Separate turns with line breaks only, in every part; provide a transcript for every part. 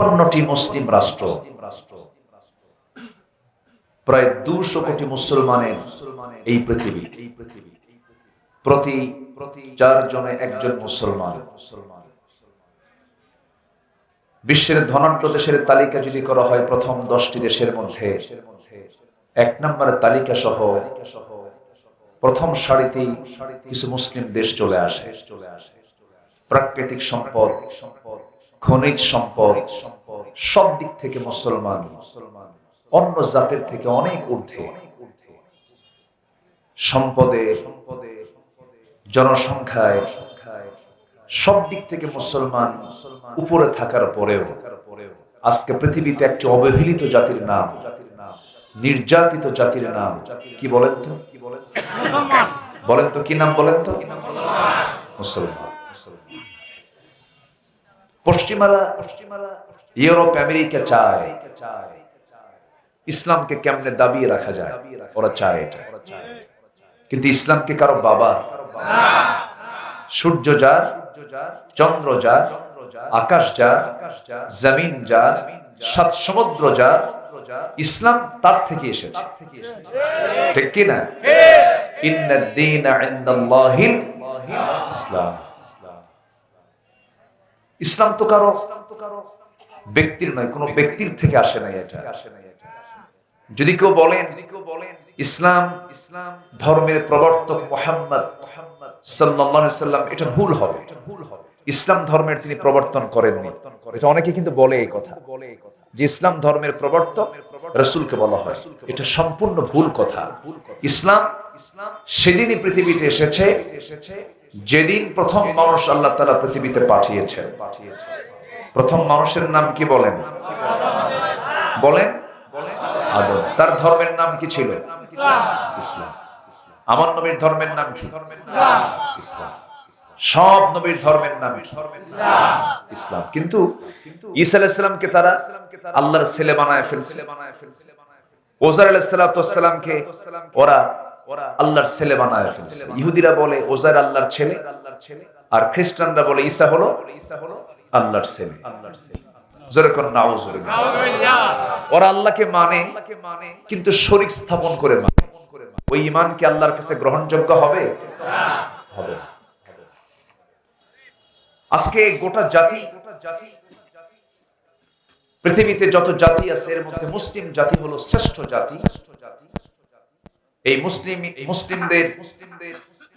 পণ্যটি মুসলিম রাষ্ট্র। প্রায় দুশো কোটি মুসলমানের এই পৃথিবী। প্রতি প্রতি চারজনে একজন মুসলমান। বিশ্বের ধনাঢ্য দেশের তালিকা যদি করা হয়, প্রথম দশটি দেশের মধ্যে এক নম্বরের তালিকা সহ প্রথম সারিতেই কিছু মুসলিম দেশ চলে আসে। প্রাকৃতিক সম্পদ খনিজ সম্পদ সব দিক থেকে মুসলমান, অন্য জাতের থেকে অনেক ঊর্ধ্বে। সম্পদে, জনসংখ্যায় সব দিক থেকে মুসলমান উপরে থাকার পরেও আজকে পৃথিবীতে একটি অবহেলিত জাতির নাম, নির্যাতিত জাতির নাম কি বলেন তো? কি বলেন বলেন তো কি নাম বলেন তো? মুসলমান। পশ্চিমারা পশ্চিমারা ইউরোপ, আমেরিকা চায়। ইসলামকে কেমনে দাবিয়ে রাখা যায়? ওরা চায় এটা। কিন্তু ইসলামকে কারও বাবা? সূর্য যার, চন্দ্র যার, আকাশ যার, জমিন যার, সাত সমুদ্র যার, ইসলাম তার থেকে এসেছে। ঠিক কি না ইসলাম। ইসলাম তো কারও ব্যক্তির নয়, কোনো ব্যক্তির থেকে আসে নাই এটা। যদি কেউ বলেন, ইসলাম ইসলাম ধর্মের প্রবর্তক মোহাম্মদ সাল্লাম এটা ভুল হবে। ইসলাম ধর্মের তিনি প্রবর্তন করেননি। এটা অনেকে কিন্তু বলে এই কথা বলে এই যে ইসলাম ধর্মের প্রবর্তক রসুলকে বলা হয়। এটা সম্পূর্ণ ভুল কথা। ইসলাম ইসলাম সেদিনই পৃথিবীতে এসেছে, যেদিন প্রথম মানুষ আল্লাহ তালা পৃথিবীতে পাঠিয়েছেন। প্রথম মানুষের নাম কি বলেন? বলেন? আদম। তার ধর্মের নাম কি ছিল? ইসলাম। আমার নবীর ধর্মের নাম কি? ইসলাম। সব নবীর ধর্মের নাম ইসলাম। কিন্তু ঈসা আলাইসালামকে তারা আল্লাহর ছেলে বানায় ফেলছে। ওজার আলাইসালামকে ওরা আল্লাহর ছেলে বানায় ফেলছে। ইহুদিরা বলে ওজার আল্লাহর ছেলে আর খ্রিস্টানরা বলে ঈসা হলো ঈসা হলো আল্লাহর ছেলে। আল্লাহর ছেলে ওরা আল্লাহকে মানে কিন্তু শরিক স্থাপন করে মানে। ওই ইমান কি আল্লাহর কাছে গ্রহণযোগ্য হবে? হবে আজকে গোটা জাতি গোটা জাতি পৃথিবীতে যত জাতি আছে এর মধ্যে মুসলিম জাতি হলো শ্রেষ্ঠ জাতি। এই মুসলিম মুসলিমদের মুসলিমদের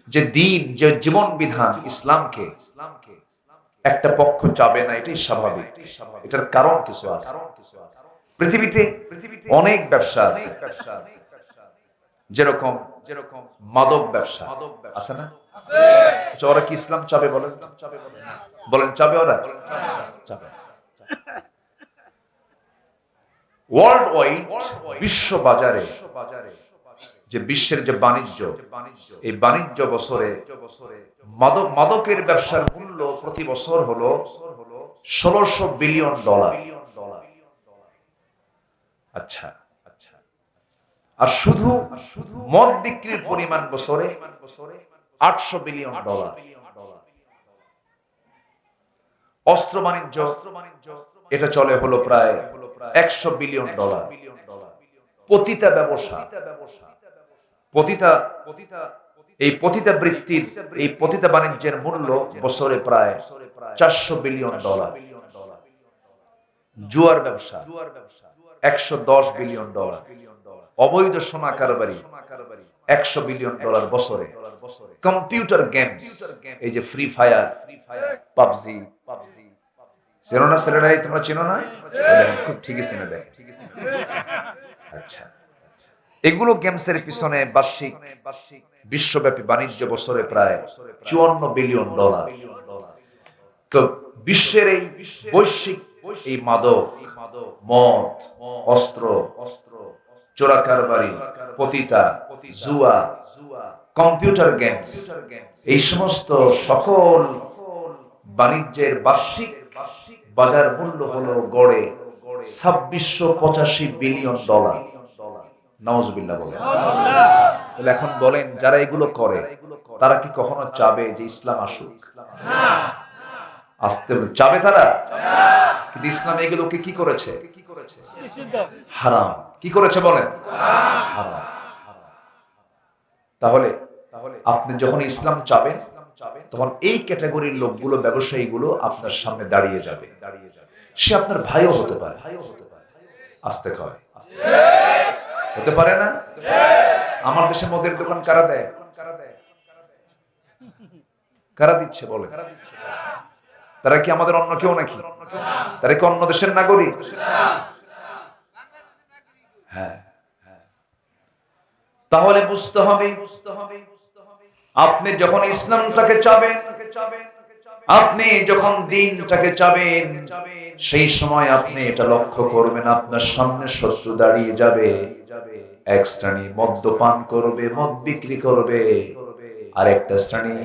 যে দিন যে জীবন বিধান ইসলামকে ইসলামকে একটা পক্ষ যাবে না এটাই স্বাভাবিক। এটার কারণ কিছু আছে। পৃথিবীতে পৃথিবীতে অনেক ব্যবসা আছে। যেরকম যেরকম মাদক ব্যবসা আছে না? আচ্ছা, ওরা কি ইসলাম চাবে বলেন বলেন চাবে ওরা? চাবে। ওয়ার্ল্ড ওয়াইড বিশ্ব বাজারে যে বিশ্বের যে বাণিজ্য, এই বাণিজ্য বছরে মাদকের ব্যবসার মূল্য প্রতি বছর হলো ষোলোশো বিলিয়ন ডলার। আচ্ছা আচ্ছা। আর শুধু মদ বিক্রির পরিমাণ বছরে আটশো বিলিয়ন ডলার। অস্ত্র বাণিজ্য, এটা চলে হলো প্রায় একশো বিলিয়ন ডলার। পতিতা ব্যবসা। পতিতা পতিতা এই পতিতা বৃত্তির, এই পতিতা বাণিজ্যের মূল্য বছরে প্রায় চারশো বিলিয়ন ডলার। জুয়ার ব্যবসা, একশো দশ বিলিয়ন ডলার। অবৈধ সোনা কারবারি, একশো বিলিয়ন ডলার বছরে। কম্পিউটার গেমস, এই যে ফ্রি ফায়ার, পাবজি। পাবজি চেনো না ছেলেরাই তোমরা চেনো না? খুব ঠিকই চেনে দেখ। আচ্ছা। এগুলো গেমসের পিছনে বার্ষিক বিশ্বব্যাপী বাণিজ্য বছরে প্রায় চুয়ান্ন বিলিয়ন ডলার। তো বিশ্বের এই বৈশ্বিক এই মাদক, মদ, অস্ত্র অস্ত্র চোরা কারবারি পতিতা, জুয়া, কম্পিউটার গেমস, এই সমস্ত সকল বাণিজ্যের বার্ষিক বাজার মূল্য হলো গড়ে ছাব্বিশশো পঁচাশি বিলিয়ন ডলার। নওয়াজবিল্লাহ বলেন তাহলে এখন বলেন, যারা এগুলো করে, তারা কি কখনো চাবে যে ইসলাম আসুক? আসতে চাবে তারা? কিন্তু ইসলাম এগুলোকে কি করেছে? হারাম। কি করেছে বলেন? হারাম। তাহলে তাহলে আপনি যখন ইসলাম চাবেন, তখন এই ক্যাটাগরির লোকগুলো, ব্যবসায়ীগুলো আপনার সামনে দাঁড়িয়ে যাবে। দাঁড়িয়ে যাবে সে আপনার ভাইও হতে পারে ভাইও হতে পারে। আসতে খাওয়ায়। হতে পারে না? আমার দেশে মদের দোকান কারা দেয়? কারা দিচ্ছে বলে তারা কি আমাদের অন্য কেউ নাকি? তারা কি অন্য দেশের নাগরিক? হ্যাঁ হ্যাঁ। তাহলে বুঝতে হবে বুঝতে হবে, আপনি যখন ইসলামটাকে চাবেন, আপনি যখন দিনটাকে চাবেন, সেই সময় আপনি এটা লক্ষ্য করবেন, আপনার সামনে শত্রু দাঁড়িয়ে যাবে। এক শ্রেণি মদ্যপান করবে, মদ বিক্রি করবে। আর একটা শ্রেণি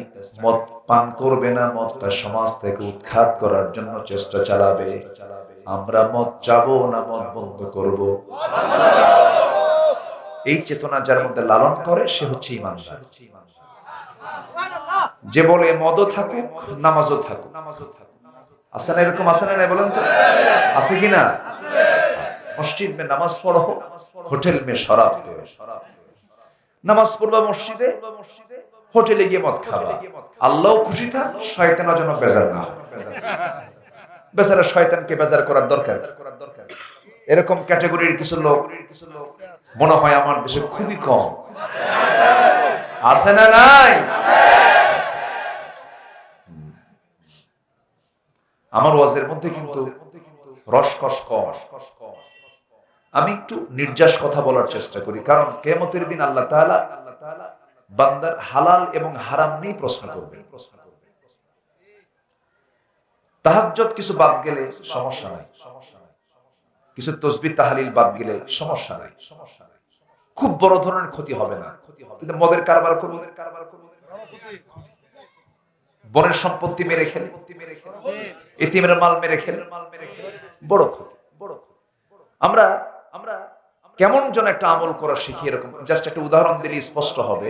মদ পান করবে না, মদটা সমাজ থেকে উৎখাত করার জন্য চেষ্টা চালাবে। আমরা মদ চাবো না, মদ বন্ধ করব। এই চেতনা যার মধ্যে লালন করে, সে হচ্ছে ইমানদার। যে বলে মদও থাকুক, নামাজও থাকুক। নামাজও থাকুক আছে না এরকম? আছে না বলেন তো? আছে কি না? মসজিদ মে নামাজ পড়ো, হোটেল মে শরাব নামাজ পড়বা মসজিদে, হোটেলে গিয়ে মদ খাবা। আল্লাহ খুশি থাক, শয়তানও যেন বেজার না। বেচারা শয়তানকে বেজার করার দরকার এরকম ক্যাটাগরির কিছু লোক মনে হয় আমার দেশে খুবই কম। আছে না নাই? আমার ওয়াজের মধ্যে কিন্তু রসকস কম। আমি একটু নির্যাস কথা বলার চেষ্টা করি। কারণ কেমতের দিন আল্লাহ তাআলা বান্দার হালাল এবং হারাম নিয়ে প্রশ্ন করবে কিছু বাদ গেলে সমস্যা নাই। কিছু তসবি তাহালিল বাদ গেলে সমস্যা নাই। খুব বড় ধরনের ক্ষতি হবে না। মদের কারবার করব। কারবার করব বনের সম্পত্তি মেরে খেলে। এতিমের মাল মেরে খেলে। মাল মেরে খেলে বড় ক্ষতি বড় ক্ষতি। আমরা আমরা কেমন যেন একটা আমল করা শিখি এরকম। জাস্ট একটা উদাহরণ দিলে স্পষ্ট হবে।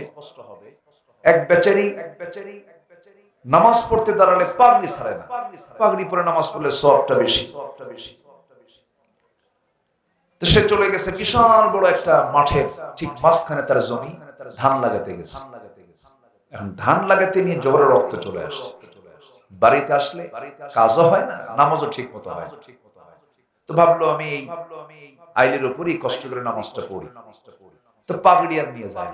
এক বেচারি এক বেচারি নামাজ পড়তে দাঁড়ালে পাগড়ি ছাড়ে না। পাগড়ি পরে নামাজ পড়লে সবটা বেশি। সবটা বেশি তো সে চলে গেছে বিশাল বড় একটা মাঠের ঠিক মাঝখানে তার জমি, ধান লাগাতে গেছে। এখন ধান লাগাতে নিয়ে জোরে রক্ত চলে আসছে। বাড়িতে আসলে কাজও হয় না, নামাজও ঠিক মতো হয় তো ভাবলো আমি এই আইলের উপরই কষ্ট করে নামাজটা পড়ি। তো পাগড়ি আর নিয়ে যায়।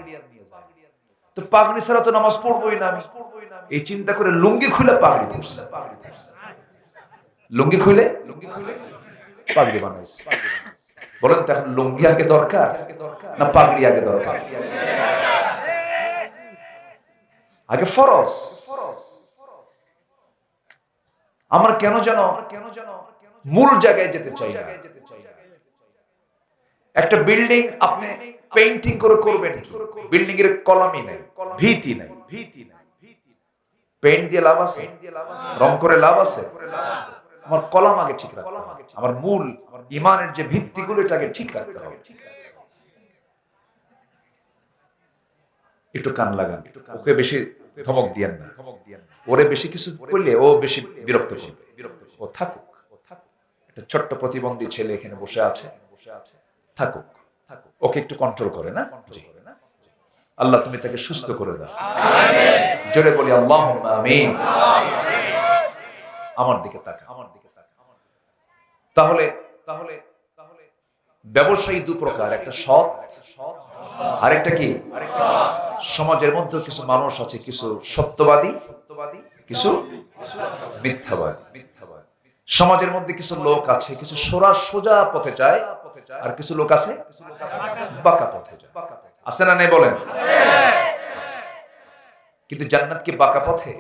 তো পাগড়ি ছাড়া তো নামাজ পড়বোই না এই চিন্তা করে লুঙ্গি খুলে পাগড়ি পড়ছে লুঙ্গি খুলে? লুঙ্গি খুলে পাগড়ি বানাইছে বলেন তো এখন লুঙ্গি আগে দরকার না পাগড়ি আগে দরকার? আগে ফরজ। আমরা কেন যেন কেন যেন মূল জায়গায় যেতে চাই না। একটা বিল্ডিং আপনি পেইন্টিং করে করবেন বিল্ডিং এর কলামই নাই, ভীতি নাই। ভীতি নাই পেইন্ট দিয়ে লাভ আছে? রং করে লাভ আছে? আমার কলাম আগে ঠিক রাখতে হবে। আমার মূল ইমানের যে ভিত্তিগুলো, এটাকে ঠিক রাখতে হবে। একটু কান লাগান। ওকে বেশি ধমক দিয়েন না। ওরে বেশি কিছু করলে ও বেশি বিরক্ত করবে। থাকুক ও থাকুক। একটা ছোট্ট প্রতিবন্ধী ছেলে এখানে বসে আছে। বসে আছে থাকুক। থাকুক ওকে একটু কন্ট্রোল করে না। আল্লাহ তুমি তাকে সুস্থ করে দাও। জোরে বলি আল্লাহ আমিন। আমার দিকে তাকা আমার দিকে তাকা তাহলে তাহলে তাহলে ব্যবসায়ী দু প্রকার একটা সৎ আরেকটা কি? সমাজের মধ্যে কিছু মানুষ আছে কিছু সত্যবাদী সত্যবাদী কিছু মিথ্যাবাদী মিথ্যাবাদী। সমাজের মধ্যে কিছু লোক আছে, কিছু সোরা সোজা পথে যায়, আর কিছু লোক আছে বাঁকা পথে আছে না নেই বলেন? কিন্তু জান্নাত কি বাঁকা পথে?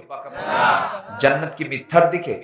জান্নাত কি মিথ্যার দিকে?